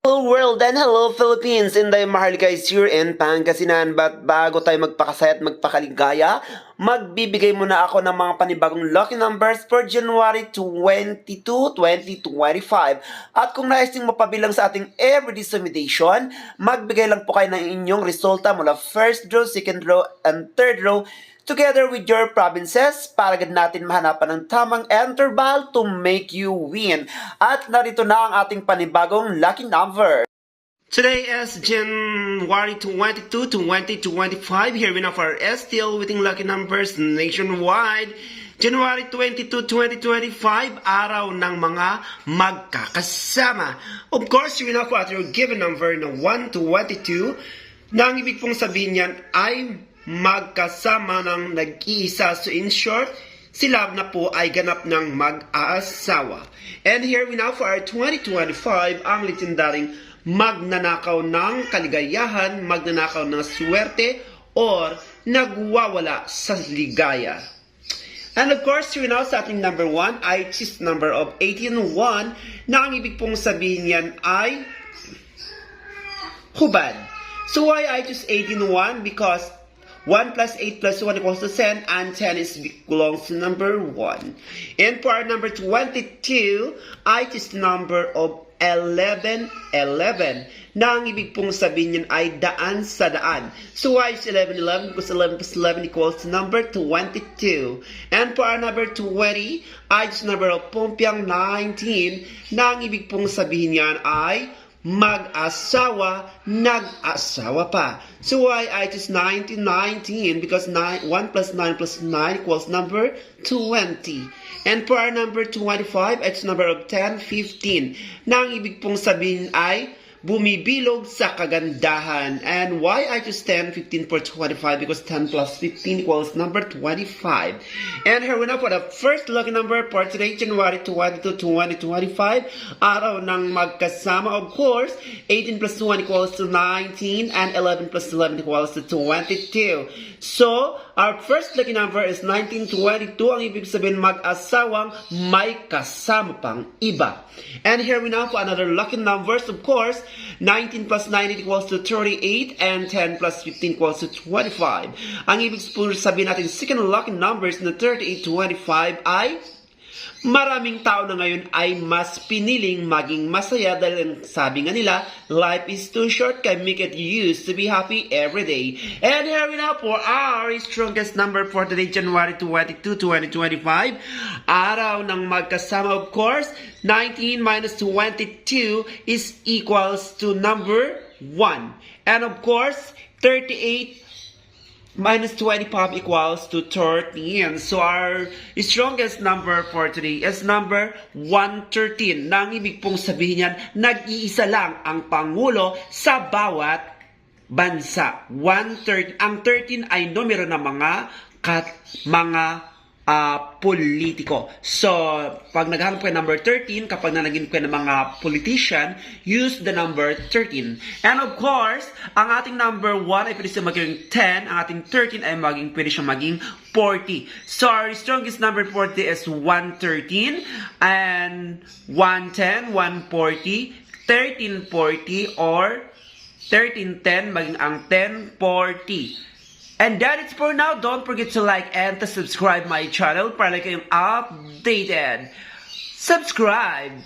Hello world and hello Philippines! Inday Maharlika is here in Pangasinan but bago tayo magpakasaya at magpakaligaya, magbibigay muna ako ng mga panibagong lucky numbers for January 22, 2025. At kung nais niyong mapabilang sa ating everyday summation, magbigay lang po kayo ng inyong resulta mula first row, second row, and third row together with your provinces para agad natin mahanapan ng tamang interval to make you win. At narito na ang ating panibagong lucky number. Today is January 22 to 2025. Here we our STL within lucky numbers nationwide. January 22, 2025, araw ng mga magkakasama. Of course, you know po at your given number na 1 to 22, na ang ibig pong sabihin niyan ay magkasama ng nag-iisa. So in short, sila na po ay ganap ng mag-aasawa. And here we now for our 2025, ang legendaring magnanakaw ng kaligayahan, magnanakaw ng swerte, or nagwawala sa ligaya. And of course, here now sa ating number 1 ay choose number of 18-1 na ang ibig pong sabihin yan ay hubad. So why I choose 18-1? Because 1 plus 8 plus 1 equals to 10 and 10 is belongs to number 1. And for number 22, I choose number of 11, 11. Na ang ibig pong sabihin yun ay daan sa daan. So why is 11, 11? Because 11 plus 11 equals to number 22. And for our number 20, I choose number of Pompiang 19. Na ang ibig pong sabihin yan ay mag-asawa, nag-asawa pa. So why I choose 1919? Because 9, 1 plus 9 plus 9 equals number 20. And for our number 25, it's number of 10, 15. Na ang ibig pong sabihin ay bumibilog sa kagandahan. And why I choose 10, 15 for 25? Because 10 plus 15 equals number 25. And here we now for the first lucky number for today, January 22, 2025. Araw ng magkasama, of course. 18 plus 1 equals to 19 and 11 plus 11 equals to 22. So, our first lucky number is 1922. Ang ibig sabihin mag-asawang may kasama pang iba. And here we now for another lucky numbers, of course. 19 plus 9 equals to 38 and 10 plus 15 equals to 25. Ang ibig sabihin natin second lucky numbers na 38, 25 ay Maraming tao na ngayon ay mas piniling maging masaya dahil sabi nga nila, life is too short, can make it use to be happy every day. And here we now for our strongest number for today, January 22, 2025. Araw ng magkasama, of course, 19 minus 22 is equals to number 1. And of course, 38 minus 25 equals to 13. So our strongest number for today is number 113. Nang ibig pong sabihin yan, nag-iisa lang ang Pangulo sa bawat bansa. 113. Ang 13 ay numero ng mga kat, mga ah, politiko. So, pag naghanap ng number 13, kapag nalagin kayo ng mga politician, use the number 13. And of course, ang ating number 1 ay pwede siya maging 10, ang ating 13 ay maging, pwede siya maging 40. So, our strongest number 40 is 113, and 110, 140, 1340, or 1310, maging ang 1040. And that is for now. Don't forget to like and to subscribe my channel para kayong updated. Subscribe!